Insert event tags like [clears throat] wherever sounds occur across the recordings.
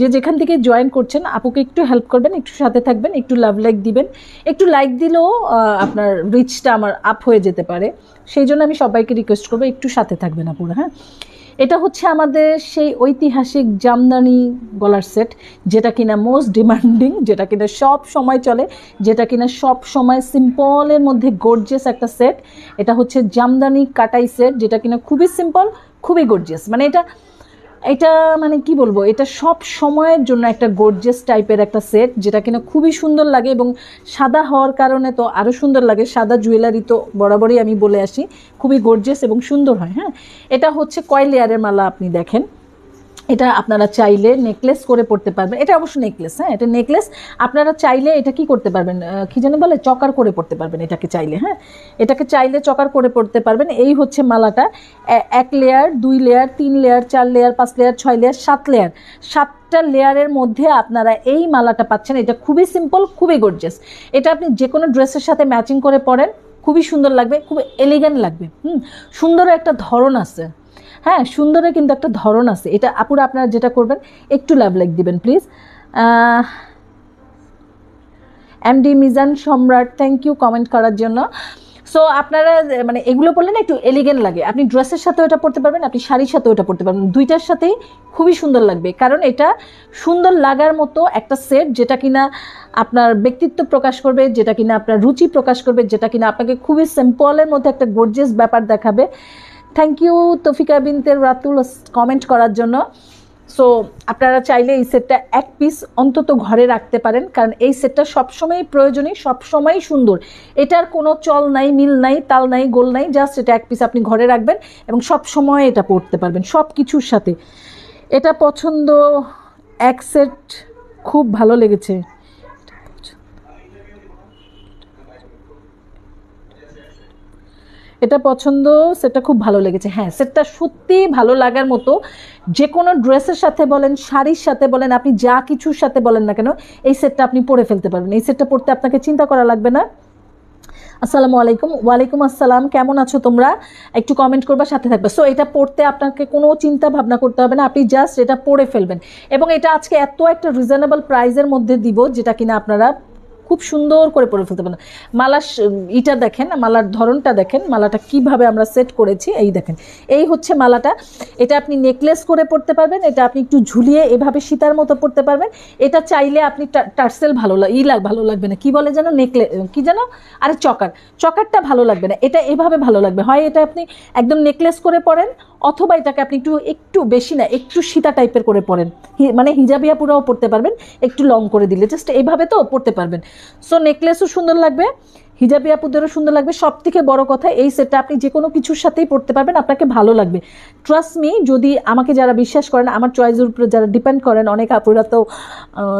যে যেখান থেকে জয়েন করছেন, আপুকে একটু হেল্প করবেন, একটু সাথে থাকবেন, একটু লাভ লাইক দিবেন। একটু লাইক দিলেও আপনার রিচটা আমার আপ হয়ে যেতে পারে। সেই জন্য আমি সবাইকে রিকোয়েস্ট করব, একটু সাথে থাকবেন আপুরা হ্যাঁ? এটা হচ্ছে আমাদের সেই ঐতিহাসিক জামদানি গলার সেট যেটা কিনা মোস্ট ডিমান্ডিং যেটা কিনা সব সময় চলে, যেটা কিনা সব সময় সিম্পলের মধ্যে গর্জিয়াস একটা সেট এটা হচ্ছে জামদানি কাটাই সেট যেটা কিনা খুবই সিম্পল খুবই গর্জিয়াস মানে এটা এটা মানে কি বলব, এটা সব সময়ের জন্য একটা গর্জেস টাইপের একটা সেট যেটা কিনা খুবই সুন্দর লাগে এবং সাদা হওয়ার কারণে তো আরও সুন্দর লাগে। সাদা জুয়েলারি তো বরাবরই আমি বলে আসি। খুবই গর্জেস এবং সুন্দর হয় হ্যাঁ? এটা হচ্ছে কয় লেয়ারের মালা আপনি দেখেন? এটা আপনারা চাইলে নেকলেস করে পড়তে পারবেন। এটা অবশ্য নেকলেস হ্যাঁ এটা নেকলেস আপনারা চাইলে এটা কি করতে পারবেন? কি জানি বলে? চকার করে পড়তে পারবেন এটাকে চাইলে হ্যাঁ। এটাকে চাইলে চকার করে পড়তে পারবেন। এই হচ্ছে মালাটা। এক লেয়ার দুই লেয়ার তিন লেয়ার চার লেয়ার পাঁচ লেয়ার ছয় লেয়ার সাত লেয়ার সাতটা লেয়ারের মধ্যে আপনারা এই মালাটা পাচ্ছেন। এটা খুবই সিম্পল খুবই গর্জেস এটা আপনি যে কোনো ড্রেসের সাথে ম্যাচিং করে পরেন। খুবই সুন্দর লাগবে, খুব এলিগেন্ট লাগবে। হুম, সুন্দর একটা ধরন আছে। হ্যাঁ সুন্দরের কিন্তু একটা ধরন আছে। এটা আপুরা, আপনারা যেটা করবেন, একটু লাভ লাইক দিবেন please MD Mizan Samrat thank you comment করার জন্য। সো আপনারা মানে এগুলো বললেন একটু এলিগেন্ট লাগে। আপনি ড্রেসের সাথেও এটা পড়তে পারবেন, আপনি শাড়ির সাথেও এটা পড়তে পারবেন। দুইটার সাথেই খুবই সুন্দর লাগবে। কারণ এটা সুন্দর লাগার মতো একটা সেট যেটা কিনা আপনার ব্যক্তিত্ব প্রকাশ করবে, যেটা কিনা আপনার রুচি প্রকাশ করবে, যেটা কিনা আপনাকে খুবই সিম্পলের মধ্যে একটা গর্জিয়াস ব্যাপার দেখাবে। থ্যাংক ইউ তফিকা বিনতের রাতুল কমেন্ট করার জন্য। সো আপনারা চাইলে এই সেটটা এক পিস অন্তত ঘরে রাখতে পারেন, কারণ এই সেটটা সবসময় প্রয়োজনীয়, সবসময়ই সুন্দর। এটার কোনো চল নাই, মিল নাই, তাল নাই, গোল নাই জাস্ট এটা এক পিস আপনি ঘরে রাখবেন এবং সব সময় এটা পড়তে পারবেন সব কিছুর সাথে। এটা পছন্দ, এক সেট খুব ভালো লেগেছে। এটা পছন্দ, সেটা খুব ভালো লেগেছে। হ্যাঁ সেটটা সত্যি ভালো লাগার মতো। যে কোনো ড্রেসের সাথে বলেন, শাড়ির সাথে বলেন, আপনি যা কিছুর সাথে বলেন না কেন, এই সেটটা আপনি পরে ফেলতে পারবেন। এই সেটটা পড়তে আপনাকে চিন্তা করা লাগবে না। আসসালামু আলাইকুম। ওয়ালাইকুম আসসালাম। কেমন আছো তোমরা? একটু কমেন্ট করবা, সাথে থাকবে। সো এটা পড়তে আপনাকে কোনো চিন্তা ভাবনা করতে হবে না। আপনি জাস্ট এটা পড়ে ফেলবেন। এবং এটা আজকে এত একটা রিজনেবল প্রাইজের মধ্যে দিব, যেটা কিনা আপনারা খুব সুন্দর করে পরে ফেলতে পারেন মালা স- ইটা দেখেন, মালার ধরনটা দেখেন, মালাটা কীভাবে আমরা সেট করেছি, এই দেখেন। এই হচ্ছে মালাটা। এটা আপনি নেকলেস করে পড়তে পারবেন, এটা আপনি একটু ঝুলিয়ে এভাবে সীতার মতো পড়তে পারবেন। এটা চাইলে আপনি টার্সেল ভালো লাগ ই লাগ ভালো লাগবে না। কি বলে যেন? নেকলে কি যেন? আরে চকার। চকারটা ভালো লাগবে না। এটা এভাবে ভালো লাগবে। হয় এটা আপনি একদম নেকলেস করে পরেন অথবা এটাকে আপনি একটু একটু বেশি না, একটু সীতা টাইপের করে পরেন। মানে হিজাবিয়া পুরাও পড়তে পারবেন, একটু লং করে দিলে। জাস্ট এইভাবে তো পরতে পারবেন। সো নেকলেসও সুন্দর লাগবে। হিজাবি আপুদেরও সুন্দর লাগবে। সব থেকে বড় কথা, এই সেটটা আপনি যে কোনো কিছুর সাথেই পড়তে পারবেন, আপনাকে ভালো লাগবে। ট্রাস্ট মি যদি আমাকে যারা বিশ্বাস করেন, আমার চয়েসের উপরে যারা ডিপেন্ড করেন, অনেক আপুরা তো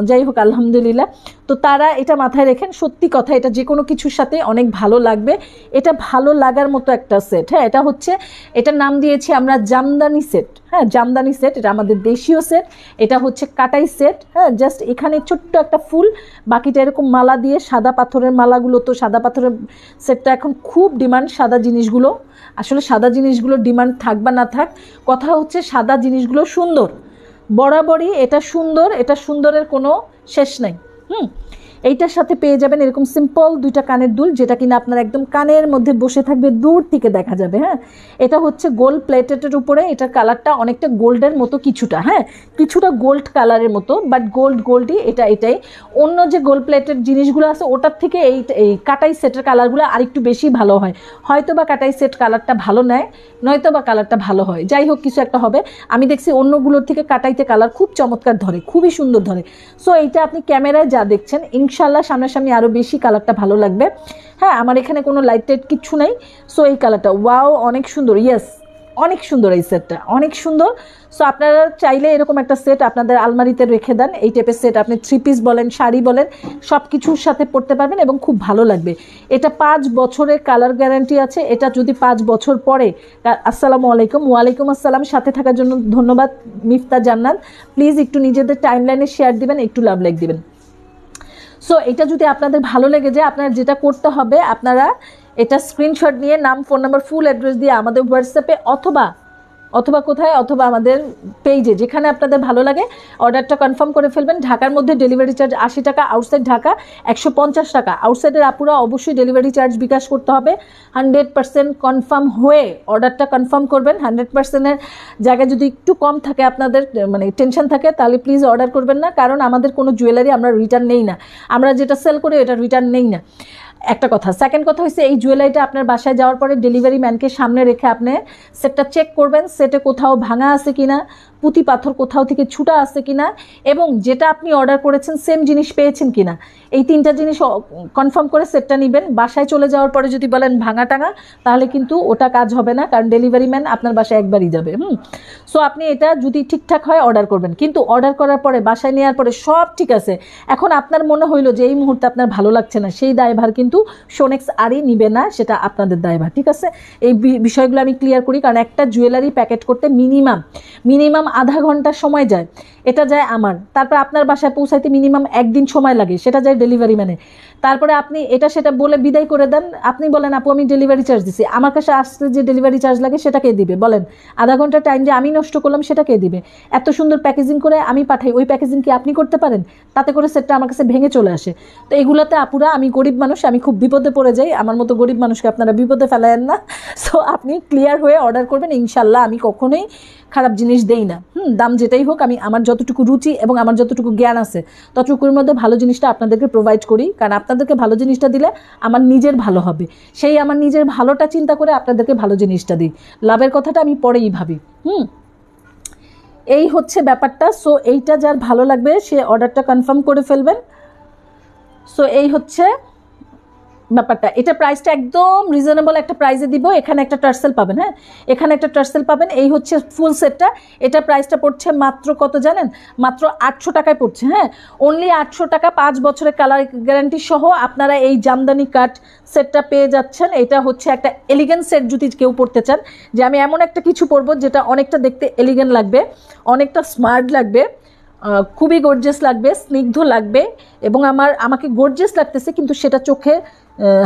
যাই হোক, আলহামদুলিল্লাহ। তো তারা এটা মাথায় রেখেন, সত্যি কথা, এটা যে কোনো কিছুর সাথে অনেক ভালো লাগবে। এটা ভালো লাগার মতো একটা সেট হ্যাঁ এটা হচ্ছে, এটার নাম দিয়েছি আমরা জামদানি সেট হ্যাঁ জামদানি সেট এটা আমাদের দেশীয় সেট এটা হচ্ছে কাটাই সেট হ্যাঁ জাস্ট এখানে ছোট্ট একটা ফুল, বাকিটা এরকম মালা দিয়ে সাদা পাথরের মালাগুলো তো, সাদা পাথরের সেটটা এখন খুব ডিমান্ড সাদা জিনিসগুলো। আসলে সাদা জিনিসগুলো ডিমান্ড থাক বা না থাক, কথা হচ্ছে সাদা জিনিসগুলো সুন্দর। বরাবরই এটা সুন্দর, এটা সুন্দরের কোনো শেষ নাই। হুম? এইটার সাথে পেয়ে যাবেন এরকম সিম্পল দুইটা কানের দুল, যেটা কিনা আপনার একদম কানের মধ্যে বসে থাকবে, দূর থেকে দেখা যাবে হ্যাঁ? এটা হচ্ছে গোল্ড প্লেটেটের উপরে, এটার কালারটা অনেকটা গোল্ডের মতো কিছুটা হ্যাঁ? কিছুটা গোল্ড কালারের মতো বাট গোল্ড গোল্ডই এটা এটাই। অন্য যে গোল্ড প্লেটের জিনিসগুলো আছে, ওটার থেকে এই এই কাটাই সেটের কালারগুলো আরেকটু বেশি ভালো হয়। হয়তো বা কাটাই সেট কালারটা ভালো নেয় নয়তো বা কালারটা ভালো হয়। যাই হোক, কিছু একটা হবে। আমি দেখছি অন্যগুলোর থেকে কাটাইতে কালার খুব চমৎকার ধরে, খুবই সুন্দর ধরে। সো এইটা আপনি ক্যামেরায় যা দেখছেন ইনশাল্লাহ সামনাসামনি আরও বেশি কালারটা ভালো লাগবে। হ্যাঁ আমার এখানে কোনো লাইট টাইট কিচ্ছু নেই। সো এই কালারটা ওয়াও অনেক সুন্দর ইয়েস অনেক সুন্দর এই সেটটা অনেক সুন্দর। সো আপনারা চাইলে এরকম একটা সেট আপনাদের আলমারিতে রেখে দেন। এই টাইপের সেট আপনি থ্রি পিস বলেন, শাড়ি বলেন সব কিছুর সাথে পড়তে পারবেন এবং খুব ভালো লাগবে। এটা পাঁচ বছরের কালার গ্যারান্টি আছে। এটা যদি পাঁচ বছর পরে আসসালামু আলাইকুম, ওয়ালাইকুম আসসালাম, সাথে থাকার জন্য ধন্যবাদ মিফতা জান্নাত। প্লিজ একটু নিজেদের টাইমলাইনে শেয়ার দিবেন, একটু লাভ লাইক দিবেন। সো এটা যদি আপনাদের ভালো লেগে যায়, আপনারা যেটা করতে হবে, আপনারা এটা স্ক্রিনশট নিয়ে নাম ফোন নাম্বার ফুল অ্যাড্রেস দিয়ে আমাদের হোয়াটসঅ্যাপে অথবা অথবা কোথায়, অথবা আমাদের পেজে যেখানে আপনাদের ভালো লাগে অর্ডারটা কনফার্ম করে ফেলবেন। ঢাকার মধ্যে ডেলিভারি চার্জ আশি টাকা আউটসাইড ঢাকা একশো পঞ্চাশ টাকা। আউটসাইডের আপুরা অবশ্যই ডেলিভারি চার্জ বিকাশ করতে হবে। হান্ড্রেড পার্সেন্ট কনফার্ম হয়ে অর্ডারটা কনফার্ম করবেন। হান্ড্রেড পার্সেন্টের জায়গায় যদি একটু কম থাকে আপনাদের মানে টেনশন থাকে, তাহলে প্লিজ অর্ডার করবেন না। কারণ আমাদের কোনো জুয়েলারি আমরা রিটার্ন নেই না। আমরা যেটা সেল করি, এটা রিটার্ন নেই না। একটা কথা। সেকেন্ড কথা হচ্ছে এই জুয়েলারিটা আপনার বাসায় যাওয়ার পরে ডেলিভারি ম্যানকে সামনে রেখে আপনি সেটটা চেক করবেন সেটে কোথাও ভাঙা আছে কিনা পুঁতি পাথর কোথাও থেকে ছুটা আছে কিনা এবং যেটা আপনি অর্ডার করেছেন সেম জিনিস পেয়েছেন কিনা? এই তিনটা জিনিস কনফার্ম করে সেটটা নেবেন। বাসায় চলে যাওয়ার পরে যদি বলেন ভাঙা টাঙা তাহলে কিন্তু ওটা কাজ হবে না, কারণ ডেলিভারি ম্যান আপনার বাসায় একবারই যাবে, হুম? সো আপনি এটা যদি ঠিকঠাক হয় অর্ডার করবেন। কিন্তু অর্ডার করার পরে, বাসায় নেওয়ার পরে সব ঠিক আছে। এখন আপনার মনে হইল যে এই মুহূর্তে আপনার ভালো লাগছে না, সেই দায়ভার কিন্তু সোনেক্স আরই নিবে না, সেটা আপনাদের দায়ভার, ঠিক আছে? এই বিষয়গুলো আমি ক্লিয়ার করি, কারণ একটা জুয়েলারি প্যাকেট করতে মিনিমাম মিনিমাম আধা ঘণ্টা সময় যায়, এটা যায় আমার। তারপর আপনার বাসায় পৌঁছাইতে মিনিমাম একদিন সময় লাগে, সেটা যায় ডেলিভারি ম্যানে। তারপরে আপনি এটা সেটা বলে বিদায় করে দেন, আপনি বলেন, আপু, আমি ডেলিভারি চার্জ দিছি। আমার কাছে আসতে যে ডেলিভারি চার্জ লাগে, সেটা কে দিবে? বলেন, আধা ঘণ্টা টাইম যে আমি নষ্ট করলাম, সেটা কে দিবে? এত সুন্দর প্যাকেজিং করে আমি পাঠাই, ওই প্যাকেজিং কি আপনি করতে পারেন? তাতে করে সেটটা আমার কাছে ভেঙে চলে আসে। তো এগুলোতে আপুরা, আমি গরিব মানুষ, আমি খুব বিপদে পড়ে যাই। আমার মতো গরিব মানুষকে আপনারা বিপদে ফেলায়েন না। [laughs] সো আপনি ক্লিয়ার হয়ে অর্ডার করবেন, ইনশাল্লাহ আমি কখনোই খারাপ জিনিস দেই না। হুম, দাম যেটাই হোক, আমি আমার যতটুকু রুচি এবং আমার যতটুকু জ্ঞান আছে, ততটুকুর মধ্যে ভালো জিনিসটা আপনাদেরকে প্রোভাইড করি। কারণ আপনাদেরকে ভালো জিনিসটা দিলে আমার নিজের ভালো হবে। সেই আমার নিজের ভালোটা চিন্তা করে আপনাদেরকে ভালো জিনিসটা দিই। লাভের কথাটা আমি পরেই ভাবি। হুম, এই হচ্ছে ব্যাপারটা। সো এইটা যার ভালো লাগবে, সে অর্ডারটা কনফার্ম করে ফেলবেন। সো এই হচ্ছে ব্যাপারটা। এটা প্রাইসটা একদম রিজনেবল একটা প্রাইসে দিব। এখানে একটা টার্সেল পাবেন হ্যাঁ? এখানে একটা টার্সেল পাবেন। এই হচ্ছে ফুল সেটটা এটা প্রাইসটা পড়ছে মাত্র কত জানেন? মাত্র আটশো টাকায় পড়ছে হ্যাঁ? অনলি আটশো টাকা পাঁচ বছরের কালার গ্যারান্টি সহ আপনারা এই জামদানি কাট সেটটা পেয়ে যাচ্ছেন। এটা হচ্ছে একটা এলিগেন্ট সেট যদি কেউ পড়তে চান, যে আমি এমন একটা কিছু পরবো যেটা অনেকটা দেখতে এলিগেন্ট লাগবে, অনেকটা স্মার্ট লাগবে খুবই গর্জেস লাগবে, স্নিগ্ধ লাগবে, এবং আমার, আমাকে গর্জেস লাগতেছে, কিন্তু সেটা চোখে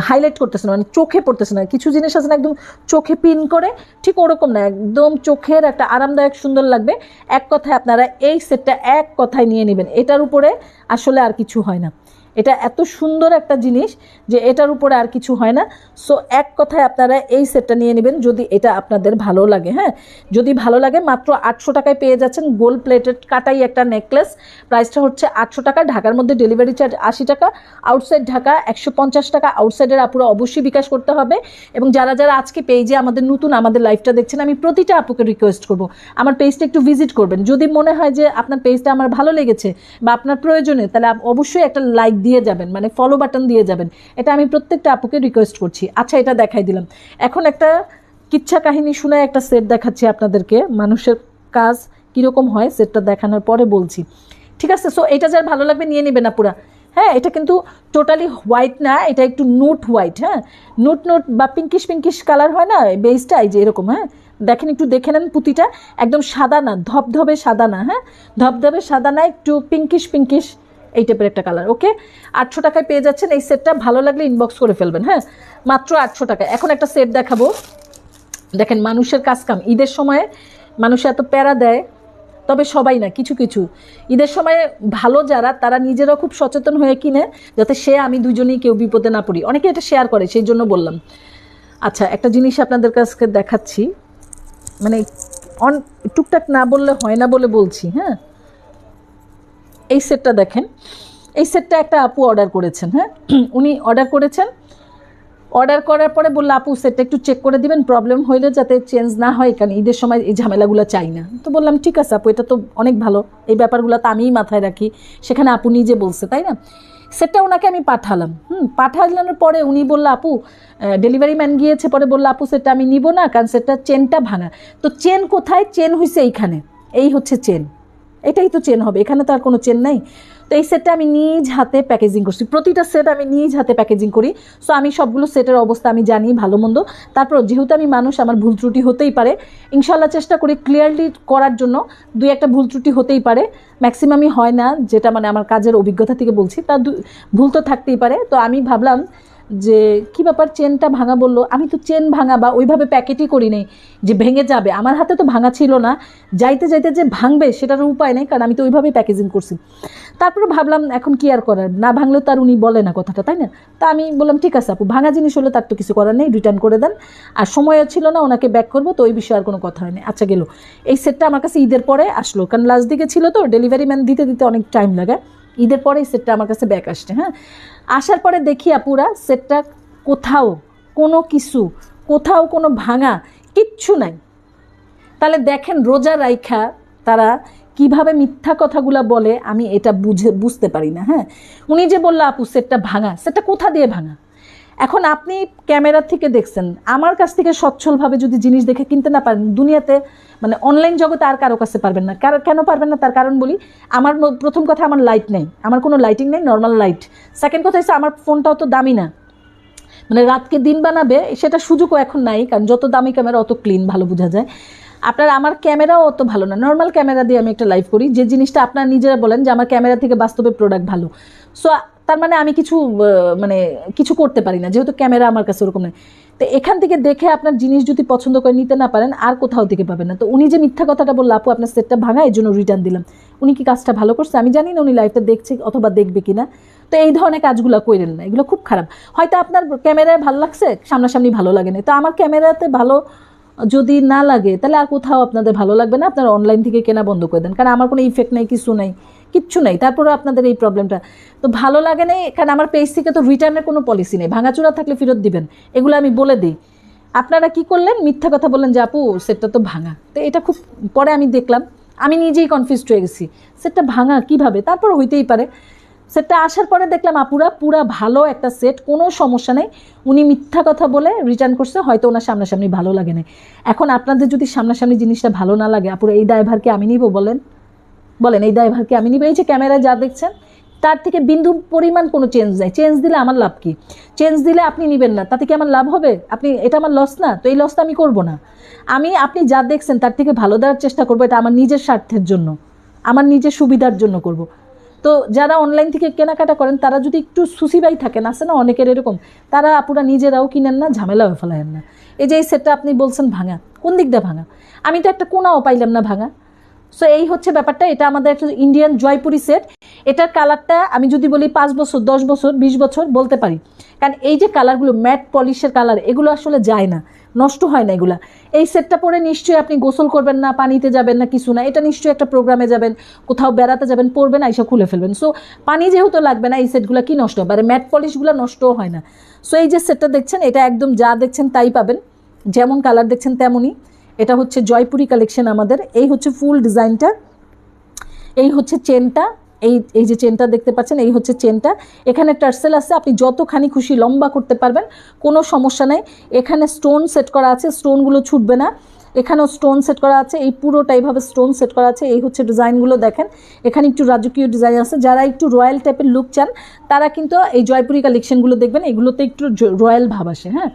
হাইলাইট করতেছে না মানে চোখে পড়তেছে না। কিছু জিনিস আছে না, একদম চোখে পিন করে, ঠিক ওরকম না, একদম চোখের একটা আরামদায়ক, সুন্দর লাগবে। এক কথায় আপনারা এই সেটটা এক কথায় নিয়ে নেবেন। এটার উপরে আসলে আর কিছু হয় না। এটা এত সুন্দর একটা জিনিস যে এটার উপরে আর কিছু হয় না। সো এক কথায় আপনারা এই সেটটা নিয়ে নেবেন যদি এটা আপনাদের ভালো লাগে হ্যাঁ? যদি ভালো লাগে, মাত্র আটশো টাকায় পেয়ে যাচ্ছেন গোল্ড প্লেটেড কাটাই একটা নেকলেস। প্রাইসটা হচ্ছে আটশো টাকা, ঢাকার মধ্যে ডেলিভারি চার্জ আশি টাকা। আউটসাইড ঢাকা একশো পঞ্চাশ টাকা, আউটসাইডের আপুরা অবশ্যই বিকাশ করতে হবে। এবং যারা যারা আজকে পেজে আমাদের নতুন, আমাদের লাইফটা দেখছেন, আমি প্রতিটা আপুকে রিকোয়েস্ট করব। আমার পেজটা একটু ভিজিট করবেন। যদি মনে হয় যে আপনার পেজটা আমার ভালো লেগেছে বা আপনার প্রয়োজনে তাহলে অবশ্যই একটা লাইক দিয়ে যাবেন মানে ফলো বাটন দিয়ে যাবেন। এটা আমি প্রত্যেকটা আপুকে রিকোয়েস্ট করছি। আচ্ছা এটা দেখাই দিলাম। এখন একটা কিচ্ছা কাহিনী শুনে একটা সেট দেখাচ্ছি আপনাদেরকে, মানুষের কাজ কীরকম হয় সেটটা দেখানোর পরে বলছি। ঠিক আছে? সো এটা যার ভালো লাগবে নিয়ে নেবে না পুরা হ্যাঁ এটা কিন্তু টোটালি হোয়াইট না, এটা একটু নোট হোয়াইট হ্যাঁ? নোট নোট বা পিঙ্কিশ পিঙ্কিশ কালার হয় না? বেসটা এই যে এরকম হ্যাঁ? দেখেন, একটু দেখে নেন পুঁতিটা। একদম সাদা না, ধবধবে সাদা না হ্যাঁ? ধবধবে সাদা না, একটু পিঙ্কিশ পিঙ্কিশ এই টাইপের একটা কালার ওকে আটশো টাকায় পেয়ে যাচ্ছেন এই সেটটা ভালো লাগলে ইনবক্স করে ফেলবেন হ্যাঁ? মাত্র আটশো টাকা এখন একটা সেট দেখাবো। দেখেন, মানুষের কাজ কাম। ঈদের সময় মানুষ এত প্যারা দেয়, তবে সবাই না, কিছু কিছু। ঈদের সময় ভালো যারা, তারা নিজেরাও খুব সচেতন হয়ে কিনে, যাতে সে, আমি দুজনেই কেউ বিপদে না পড়ি। অনেকে এটা শেয়ার করে, সেই জন্য বললাম। আচ্ছা একটা জিনিস আপনাদের কাছে দেখাচ্ছি। মানে অন টুকটাক না বললে হয় না বলে বলছি হ্যাঁ? এই সেটটা দেখেন। এই সেটটা একটা আপু অর্ডার করেছেন হ্যাঁ? [clears throat] উনি অর্ডার করেছেন। অর্ডার করার পরে বলল, আপু, সেটটা একটু চেক করে দিবেন প্রবলেম হইলে যাতে চেঞ্জ না হয়, কারণ ঈদের সময় এই ঝামেলাগুলো চাই না। তো বললাম, ঠিক আছে আপু, এটা তো অনেক ভালো। এই ব্যাপারগুলো তো আমিই মাথায় রাখি। সেখানে আপু নিজে বলছে, তাই না? সেটটা ওনাকে আমি পাঠালাম, হুম? পাঠালানোর পরে উনি বলল, আপু ডেলিভারি ম্যান গিয়েছে। পরে বলল, আপু, সেটটা আমি নিব না, কারণ সেটটা চেনটা ভাঙা। তো চেন কোথায়? চেন হয়েছে এইখানে। এই হচ্ছে চেন এটাই তো চেন হবে, এখানে তো আর কোনো চেন নাই। তো এই সেটটা আমি নিজ হাতে প্যাকেজিং করছি। প্রতিটা সেট আমি নিজ হাতে প্যাকেজিং করি। সো আমি সবগুলো সেটের অবস্থা আমি জানি, ভালো মন্দ। তারপর যেহেতু আমি মানুষ, আমার ভুল ত্রুটি হতেই পারে। ইনশাল্লাহ চেষ্টা করি ক্লিয়ারলি করার জন্য। দুই একটা ভুল ত্রুটি হতেই পারে। ম্যাক্সিমামই হয় না, যেটা মানে আমার কাজের অভিজ্ঞতা থেকে বলছি। তা ভুল তো থাকতেই পারে। তো আমি ভাবলাম যে, কি ব্যাপার? চেনটা ভাঙা? বলল, আমি তো চেন ভাঙা বা ওইভাবে প্যাকেটই করি নেই যে ভেঙে যাবে। আমার হাতে তো ভাঙা ছিল না। যাইতে যাইতে যে ভাঙবে সেটার উপায় নেই, কারণ আমি তো ওইভাবেই প্যাকেজিং করছি। তারপরে ভাবলাম, এখন কি আর করার? না ভাঙলেও তার উনি বলে না কথাটা, তাই না? তা আমি বললাম, ঠিক আছে আপু, ভাঙা জিনিস হলে তার তো কিছু করার নেই রিটার্ন করে দেন। আর সময়ও ছিল না, ওনাকে ব্যাক করব, তো ওই বিষয়ে আর কোনো কথা হয়নি। আচ্ছা গেল। এই সেটটা আমার কাছে ঈদের পরে আসলো, কারণ লাস্ট দিকে ছিল তো ডেলিভারি ম্যান দিতে দিতে অনেক টাইম লাগে। ঈদের পরে এই সেটটা আমার কাছে ব্যাক আসছে হ্যাঁ? আসার পরে দেখি আপুরা সেটটা কোথাও কোনো কিছু, কোথাও কোনো ভাঙা কিচ্ছু নাই। তাহলে দেখেন রোজা রাইখা তারা কীভাবে মিথ্যা কথাগুলো বলে, আমি এটা বুঝে, বুঝতে পারি না হ্যাঁ? উনি যে বলল, আপু, সেটটা ভাঙা। সেটটা কোথা দিয়ে ভাঙা? এখন আপনি ক্যামেরা থেকে দেখছেন, আমার কাছ থেকে সচ্ছলভাবে যদি জিনিস দেখে কিনতে না পারেন, দুনিয়াতে মানে অনলাইন জগতে আর কারও কাছে পারবেন না। কেন পারবেন না? তার কারণ বলি, আমার প্রথম কথা আমার লাইট নেই। আমার কোনো লাইটিং নেই নর্মাল লাইট সেকেন্ড কথা হচ্ছে, আমার ফোনটাও তো দামি না। মানে রাতকে দিন বানাবে, সেটা সুযোগও এখন নাই, কারণ যত দামি ক্যামেরা অত ক্লিন ভালো বোঝা যায়। আপনার, আমার ক্যামেরাও অত ভালো না। নর্মাল ক্যামেরা দিয়ে আমি একটা লাইভ করি, যে জিনিসটা আপনারা নিজেরা বলেন যে, আমার ক্যামেরা থেকে বাস্তবে প্রোডাক্ট ভালো। সো তার মানে আমি কিছু মানে কিছু করতে পারি না, যেহেতু ক্যামেরা আমার কাছে ওরকম নেই। তো এখান থেকে দেখে আপনার জিনিস যদি পছন্দ করে নিতে না পারেন, আর কোথাও থেকে পাবেন না। তো উনি যে মিথ্যা কথাটা বলল, আপু, আপনার সেটটা ভাঙা, এই জন্য রিটার্ন দিলাম। উনি কি কাজটা ভালো করছে? আমি জানি না উনি লাইভটা দেখছে অথবা দেখবে কিনা। তো এই ধরনের কাজগুলো করেন না, এগুলো খুব খারাপ। হয়তো আপনার ক্যামেরায় ভালো লাগছে, সামনাসামনি ভালো লাগে না। তো আমার ক্যামেরাতে ভালো যদি না লাগে, তাহলে আর কোথাও আপনাদের ভালো লাগবে না। আপনারা অনলাইন থেকে কেনা বন্ধ করে দেন, কারণ আমার কোনো ইফেক্ট নেই, কিছু নেই। কিচ্ছু নেই। তারপরে আপনাদের এই প্রবলেমটা তো ভালো লাগে না কারণ আমার পেজ থেকে তো রিটার্নের কোনো পলিসি নেই। ভাঙাচোরা থাকলে ফেরত দিবেন। এগুলো আমি বলে দিই। আপনারা কি করলেন? মিথ্যা কথা বললেন যে, আপু সেটটা তো ভাঙা। তো এটা খুব পরে আমি দেখলাম। আমি নিজেই কনফিউজড হয়ে গেছি। সেটটা ভাঙা কীভাবে? তারপর হইতেই পারে। সেটটা আসার পরে দেখলাম আপুরা পুরা ভালো একটা সেট কোনো সমস্যা নেই। উনি মিথ্যা কথা বলে রিটার্ন করছে, হয়তো ওনার সামনাসামনি ভালো লাগে না এখন আপনাদের যদি সামনাসামনি জিনিসটা ভালো না লাগে, আপুরা এই দায়ভারকে আমি নিব বলেন। বলেন, এই ড্রাইভারকে আমি নিব, এই যে ক্যামেরায় যা দেখছেন, তার থেকে বিন্দু পরিমাণ কোনো চেঞ্জ নেই। চেঞ্জ দিলে আমার লাভ কি? চেঞ্জ দিলে আপনি নেবেন না, তাতে কি আমার লাভ হবে? আপনি, এটা আমার লস না, তো এই লসটা আমি করব না। আমি, আপনি যা দেখছেন, তার থেকে ভালো দেওয়ার চেষ্টা করব, এটা আমার নিজের স্বার্থের জন্য, আমার নিজের সুবিধার জন্য করব। তো যারা অনলাইন থেকে কেনাকাটা করেন, তারা যদি একটু সুসিবাই থাকেন, আছে না অনেকের এরকম, তারা আপুরা নিজেরাও কিনেন না, ঝামেলাও ফেলায়েন না। এই যে এই সেটটা আপনি বলছেন ভাঙা, কোন দিক দিয়ে ভাঙা? আমি তো একটা কোনাও পাইলাম না ভাঙা। সো এই হচ্ছে ব্যাপারটা। এটা আমাদের একটা ইন্ডিয়ান জয়পুরি সেট এটার কালারটা আমি যদি বলি পাঁচ বছর, দশ বছর, বিশ বছর বলতে পারি। কারণ এই যে কালারগুলো ম্যাট পলিশের কালার এগুলো আসলে যায় না। নষ্ট হয় না এগুলা। এই সেটটা পরে নিশ্চয়ই আপনি গোসল করবেন না, পানিতে যাবেন না, কিছু না। এটা নিশ্চয়ই একটা প্রোগ্রামে যাবেন, কোথাও বেড়াতে যাবেন পরবেন আইসা খুলে ফেলবেন। সো পানি যেহেতু লাগবে না, এই সেটগুলো কি নষ্ট হবে? আর ম্যাট পলিশগুলো নষ্টও হয় না। সো এই যে সেটটা দেখছেন, এটা একদম যা দেখছেন তাই পাবেন। যেমন কালার দেখছেন তেমনই। এটা হচ্ছে জয়পুরি কালেকশন আমাদের। এই হচ্ছে ফুল ডিজাইনটা এই হচ্ছে চেনটা এই এই যে চেনটা দেখতে পাচ্ছেন, এই হচ্ছে চেনটা এখানে টার্সেল আছে, আপনি যতখানি খুশি লম্বা করতে পারবেন, কোনো সমস্যা নেই। এখানে স্টোন সেট করা আছে স্টোনগুলো ছুটবে না। এখানেও স্টোন সেট করা আছে, এই পুরোটা এইভাবে স্টোন সেট করা আছে। এই হচ্ছে ডিজাইনগুলো দেখেন। এখানে একটু রাজকীয় ডিজাইন আছে। যারা একটু রয়্যাল টাইপের লুক চান, তারা কিন্তু এই জয়পুরি কালেকশনগুলো দেখবেন, এগুলোতে একটু রয়্যাল ভাব আসে হ্যাঁ?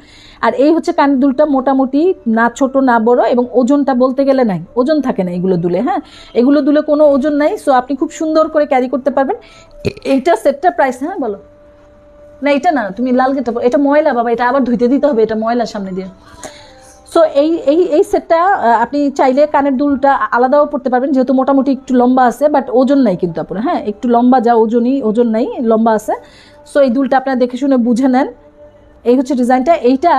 আর এই হচ্ছে কানের দুলটা মোটামুটি, না ছোট, না বড়, এবং ওজনটা বলতে গেলে নাই, ওজন থাকে না এগুলো দুলে হ্যাঁ? এগুলো দুলে কোনো ওজন নাই সো আপনি খুব সুন্দর করে ক্যারি করতে পারবেন। এইটা সেটটা প্রাইস হ্যাঁ বলো? না, এটা না, তুমি লাল গেটা এটা ময়লা, বাবা, এটা আবার ধুইতে দিতে হবে, এটা ময়লা সামনে দিয়ে। সো এই এই এই সেটটা আপনি চাইলে কানের দুলটা আলাদাও পড়তে পারবেন, যেহেতু মোটামুটি একটু লম্বা আছে বাট ওজন নাই কিন্তু আপনার হ্যাঁ? একটু লম্বা, যা ওজনই, ওজন নাই, লম্বা আছে। সো এই দুলটা আপনারা দেখে শুনে বুঝে নেন। এই হচ্ছে ডিজাইনটা। এইটা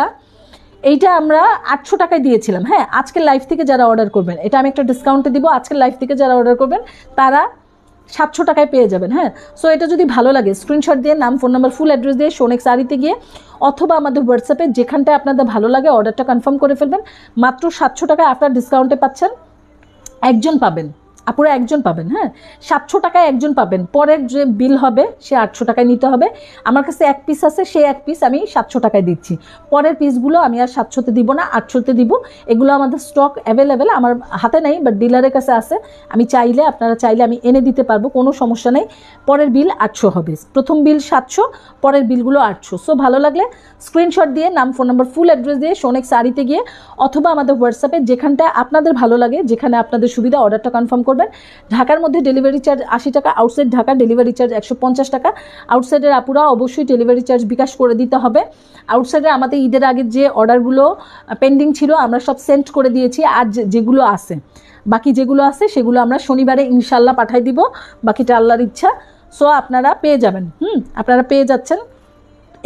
এইটা আমরা আটশো টাকায় দিয়েছিলাম। হ্যাঁ আজকের লাইফ থেকে যারা অর্ডার করবেন, এটা আমি একটা ডিসকাউন্টে দিব, আজকের লাইফ থেকে যারা অর্ডার করবেন, তারা সাতশো টাকায় পেয়ে যাবেন। হ্যাঁ সো এটা যদি ভালো লাগে স্ক্রিনশট দিয়ে, নাম ফোন নাম্বার ফুল অ্যাড্রেস দিয়ে সোনেক শাড়িতে গিয়ে, অথবা আমাদের হোয়াটসঅ্যাপে যেখানটায় আপনাদের ভালো লাগে অর্ডারটা কনফার্ম করে ফেলবেন। মাত্র সাতশো টাকায় আপনার ডিসকাউন্টে পাচ্ছেন, একজন পাবেন। আপুরা একজন পাবেন হ্যাঁ? সাতশো টাকায় একজন পাবেন। পরের যে বিল হবে, সে আটশো টাকায় নিতে হবে। আমার কাছে এক পিস আছে, সেই এক পিস আমি সাতশো টাকায় দিচ্ছি। পরের পিসগুলো আমি আর সাতশোতে দিব না, আটশোতে দিব। এগুলো আমাদের স্টক অ্যাভেলেবেল আমার হাতে নেই বাট ডিলারের কাছে আছে। আমি চাইলে, আপনারা চাইলে আমি এনে দিতে পারব, কোনো সমস্যা নেই। পরের বিল আটশো হবে। প্রথম বিল সাতশো, পরের বিলগুলো আটশো। সো ভালো লাগলে স্ক্রিনশট দিয়ে, নাম ফোন নাম্বার ফুল অ্যাড্রেস দিয়ে সোনেক শাড়িতে গিয়ে, অথবা আমাদের হোয়াটসঅ্যাপে যেখানটায় আপনাদের ভালো লাগে, যেখানে আপনাদের সুবিধা অর্ডারটা কনফার্ম করবেন। ঢাকার মধ্যে ডেলিভারি চার্জ আশি টাকা আউটসাইড ঢাকা ডেলিভারি চার্জ একশো পঞ্চাশ টাকা। আউটসাইডের আপুরা অবশ্যই ডেলিভারি চার্জ বিকাশ করে দিতে হবে। আউটসাইডে আমাদের ঈদের আগের যে অর্ডারগুলো পেন্ডিং ছিল, আমরা সব সেন্ড করে দিয়েছি। আর যেগুলো আছে, বাকি যেগুলো আছে, সেগুলো আমরা শনিবারে ইনশাল্লাহ পাঠাই দিব। বাকিটা আল্লাহর ইচ্ছা। সো আপনারা পেয়ে যাবেন। হুম, আপনারা পেয়ে যাচ্ছেন।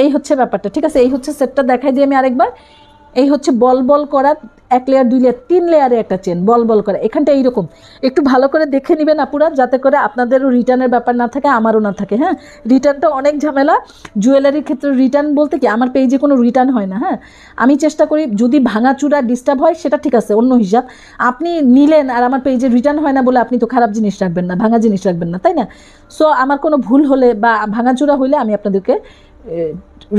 এই হচ্ছে ব্যাপারটা, ঠিক আছে? এই হচ্ছে সেটটা দেখাই দিই আমি আরেকবার। এই হচ্ছে বল বল করা, এক লেয়ার দুই লেয়ার তিন লেয়ারে একটা চেন বল বল করা, এখানটা এইরকম। একটু ভালো করে দেখে নেবেন আপুরা, যাতে করে আপনাদেরও রিটার্নের ব্যাপার না থাকে, আমারও না থাকে হ্যাঁ? রিটার্নটা অনেক ঝামেলা জুয়েলারির ক্ষেত্রে রিটার্ন বলতে কি, আমার পেজে কোনো রিটার্ন হয় না হ্যাঁ? আমি চেষ্টা করি, যদি ভাঙাচুরা ডিস্টার্ব হয়, সেটা ঠিক আছে, অন্য হিসাব। আপনি নিলেন আর আমার পেজে রিটার্ন হয় না বলে আপনি তো খারাপ জিনিস রাখবেন না, ভাঙা জিনিস রাখবেন না, তাই না? সো আমার কোনো ভুল হলে বা ভাঙাচুরা হলে আমি আপনাদেরকে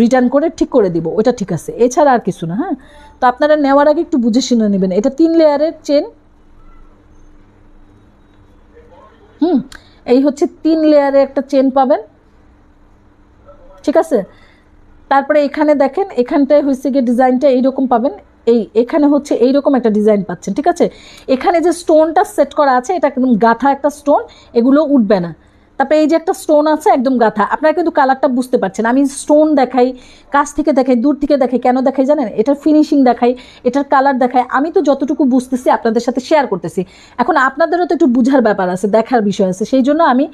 রিটার্ন করে ঠিক করে দিব, ওটা ঠিক আছে। এছাড়া আর কিছু না হ্যাঁ? তো আপনারা নেওয়ার আগে একটু বুঝে শুনে নেবেন। এটা তিন লেয়ারের চেন হুম, এই হচ্ছে তিন লেয়ারে একটা চেন পাবেন। ঠিক আছে? তারপরে এখানে দেখেন, এখানটায় হয়েছে গিয়ে ডিজাইনটা এইরকম পাবেন। এই, এখানে হচ্ছে এইরকম একটা ডিজাইন পাচ্ছেন, ঠিক আছে? এখানে যে স্টোনটা সেট করা আছে, এটা একদম গাথা একটা স্টোন এগুলো উঠবে না। তারপরে এই যে একটা স্টোন আছে, একদম গাথা। আপনারা কিন্তু কালারটা বুঝতে পারছেন। আমি স্টোন দেখাই, কাছ থেকে দেখাই, দূর থেকে দেখাই, কেন দেখাই জানেন? এটার ফিনিশিং দেখাই, এটার কালার দেখাই। আমি তো যতটুকু বুঝতেছি, আপনাদের সাথে শেয়ার করতেছি। এখন আপনাদেরও তো একটু বুঝার ব্যাপার আছে, দেখার বিষয় আছে। সেই জন্য আমি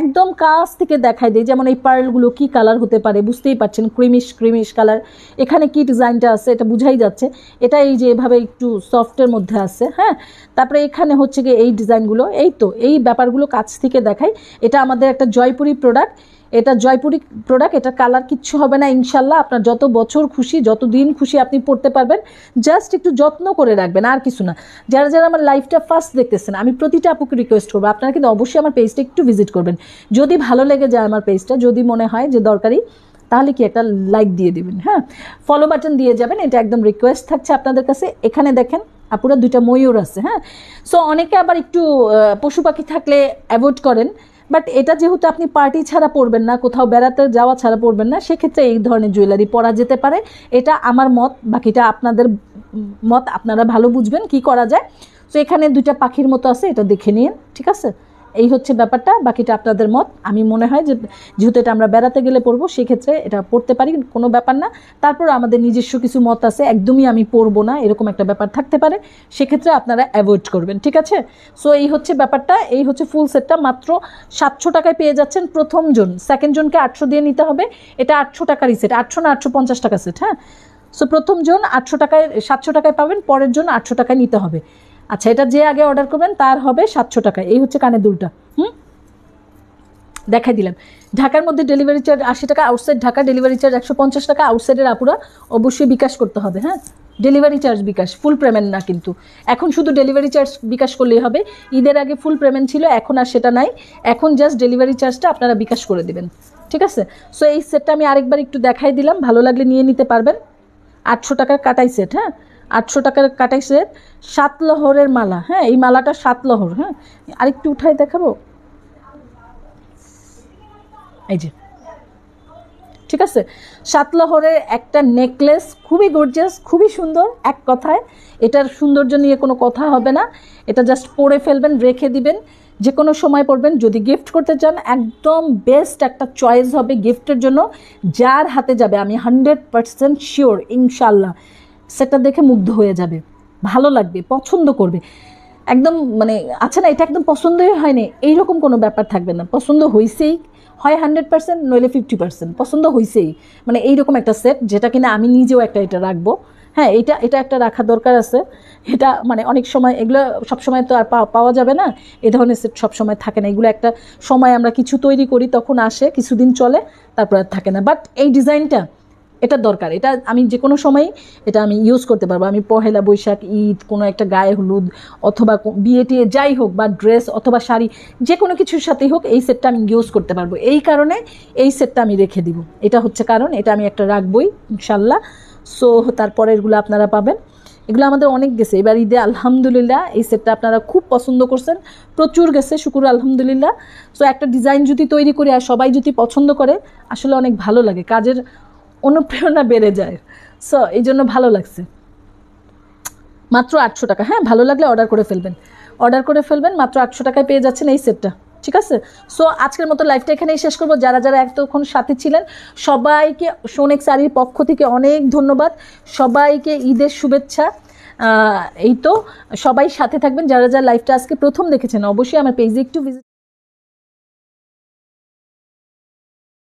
একদম কাছ থেকে দেখাই দিই, যেমন এই পার্লগুলো কি কালার হতে পারে, বুঝতেই পারছেন ক্রিমিশ ক্রিমিশ কালার এখানে কি ডিজাইনটা আছে, এটা বুঝাই যাচ্ছে। এটা এই যে এভাবে একটু সফটের মধ্যে আছে হ্যাঁ? তারপরে এখানে হচ্ছে গিয়ে এই ডিজাইনগুলো, এই তো, এই ব্যাপারগুলো কাছ থেকে দেখাই। এটা আমাদের একটা জয়পুরি প্রোডাক্ট এটা জয়পুরি প্রোডাক্ট এটা কালার কিচ্ছু হবে না, ইনশাল্লাহ। আপনার যত বছর খুশি, যত দিন খুশি আপনি পড়তে পারবেন। জাস্ট একটু যত্ন করে রাখবেন, আর কিছু না। যারা যারা আমার লাইফটা ফার্স্ট দেখতেছেন, আমি প্রতিটা আপুকে রিকোয়েস্ট করব, আপনারা কিন্তু অবশ্যই আমার পেজটা একটু ভিজিট করবেন। যদি ভালো লেগে যায় আমার পেজটা যদি মনে হয় যে দরকারি, তাহলে কি একটা লাইক দিয়ে দেবেন হ্যাঁ? ফলো বাটন দিয়ে যাবেন, এটা একদম রিকোয়েস্ট থাকছে আপনাদের কাছে। এখানে দেখেন, আপুরা দুইটা ময়ূর আছে হ্যাঁ? সো অনেকে আবার একটু পশু পাখি থাকলে অ্যাভয়েড করেন। বাট এটা যেহেতু আপনি পার্টি ছাড়া পরবেন না, কোথাও বেড়াতে যাওয়া ছাড়া পরবেন না, সেক্ষেত্রে এই ধরনের জুয়েলারি পরা যেতে পারে। এটা আমার মত, বাকিটা আপনাদের মত, আপনারা ভালো বুঝবেন কি করা যায়। তো এখানে দুইটা পাখির মতো আছে, এটা দেখে নিন, ঠিক আছে? এই হচ্ছে ব্যাপারটা, বাকিটা আপনাদের মত। আমি মনে হয় যে যেহেতু এটা আমরা বেড়াতে গেলে পরবো সেক্ষেত্রে এটা পড়তে পারি, কোনো ব্যাপার না। তারপর আমাদের নিজস্ব কিছু মত আছে, একদমই আমি পড়ব না, এরকম একটা ব্যাপার থাকতে পারে। সেক্ষেত্রে আপনারা অ্যাভয়েড করবেন, ঠিক আছে? সো এই হচ্ছে ব্যাপারটা, এই হচ্ছে ফুল সেটটা মাত্র সাতশো টাকায় পেয়ে যাচ্ছেন প্রথম জন। সেকেন্ড জনকে আটশো দিয়ে নিতে হবে। এটা আটশো টাকারই সেট আটশো না, আটশো পঞ্চাশ টাকা সেট হ্যাঁ? সো প্রথম জন আটশো টাকায়, সাতশো টাকায় পাবেন, পরের জন আটশো টাকায় নিতে হবে। আচ্ছা এটা যে আগে অর্ডার করবেন, তার হবে সাতশো টাকা। এই হচ্ছে কানের দুলটা। হুম? দেখাই দিলাম। ঢাকার মধ্যে ডেলিভারি চার্জ আশি টাকা আউটসাইড ঢাকা ডেলিভারি চার্জ একশো পঞ্চাশ টাকা আউটসাইডের আপুরা অবশ্যই বিকাশ করতে হবে হ্যাঁ? Delivery charge bKash full payment না কিন্তু। এখন শুধু ডেলিভারি চার্জ বিকাশ করলেই হবে। ঈদের আগে ফুল পেমেন্ট ছিল, এখন আর সেটা নাই। এখন জাস্ট ডেলিভারি চার্জটা আপনারা বিকাশ করে দেবেন। ঠিক আছে? সো এই সেটটা আমি আরেকবার একটু দেখাই দিলাম। ভালো লাগলে নিয়ে নিতে পারবেন। আটশো টাকার কাটাই সেট হ্যাঁ? আটশো টাকার কাটাই সেট সাত লহরের মালা হ্যাঁ এই মালাটা সাত লহর হ্যাঁ। আরেকটু উঠাই দেখাবো? এই যে। ঠিক আছে? সাতলহরের একটা নেকলেস, খুবই গর্জিয়াস খুবই সুন্দর, এক কথায়। এটার সৌন্দর্য নিয়ে কোনো কথা হবে না। এটা জাস্ট পরে ফেলবেন, রেখে দিবেন। যে কোনো সময় পড়বেন, যদি গিফট করতে চান, একদম বেস্ট একটা চয়েস হবে গিফটের জন্য। যার হাতে যাবে, আমি হান্ড্রেড পারসেন্ট শিওর ইনশাল্লাহ সেটা দেখে মুগ্ধ হয়ে যাবে। ভালো লাগবে, পছন্দ করবে। একদম মানে আছে না, এটা একদম পছন্দই হয়নি। এইরকম কোনো ব্যাপার থাকবে না। পছন্দ হয়েছেই হয় হান্ড্রেড পার্সেন্ট নইলে ফিফটি পার্সেন্ট পছন্দ হয়েছেই মানে এইরকম একটা সেট যেটা কিনা আমি নিজেও একটা এটা রাখব। হ্যাঁ এটা এটা একটা রাখা দরকার আছে। এটা মানে অনেক সময় এগুলো সবসময় তো আর পাওয়া যাবে না। এ ধরনের সেট সবসময় থাকে না। এগুলো একটা সময় আমরা কিছু তৈরি করি, তখন আসে, কিছুদিন চলে, তারপর আর থাকে না। বাট এই ডিজাইনটা এটা দরকার। এটা আমি যে কোনো সময় এটা আমি ইউজ করতে পারব। আমি পহেলা বৈশাখ, ঈদ, কোনো একটা গায়ে হলুদ অথবা বিয়ে টিয়ে যাই হোক বা ড্রেস অথবা শাড়ি যে কোনো কিছুর সাথেই হোক এই সেটটা আমি ইউজ করতে পারব। এই কারণে এই সেটটা আমি রেখে দিব। এটা হচ্ছে কারণ, এটা আমি একটা রাখবই ইনশাল্লাহ সো তারপরেরগুলো আপনারা পাবেন। এগুলো আমাদের অনেক গেছে। এবার ঈদে আলহামদুলিল্লাহ এই সেটটা আপনারা খুব পছন্দ করছেন। প্রচুর গেছে, শুকুর আলহামদুলিল্লাহ। সো একটা ডিজাইন যদি তৈরি করি আর সবাই যদি পছন্দ করে, আসলে অনেক ভালো লাগে। কাজের অনুপ্রেরণা বেড়ে যায়। সো এই জন্য ভালো লাগছে। মাত্র আটশো টাকা। হ্যাঁ ভালো লাগলে অর্ডার করে ফেলবেন। অর্ডার করে ফেলবেন, মাত্র আটশো টাকায় পেয়ে যাচ্ছেন এই সেটটা ঠিক আছে? সো আজকের মতো লাইফটা এখানেই শেষ করব। যারা যারা এতক্ষণ সাথে ছিলেন, সবাইকে, সোনেক শাড়ির পক্ষ থেকে অনেক ধন্যবাদ। সবাইকে ঈদের শুভেচ্ছা। এই তো, সবাই সাথে থাকবেন। যারা যারা লাইফটা আজকে প্রথম দেখেছেন, অবশ্যই আমার পেজে একটু visit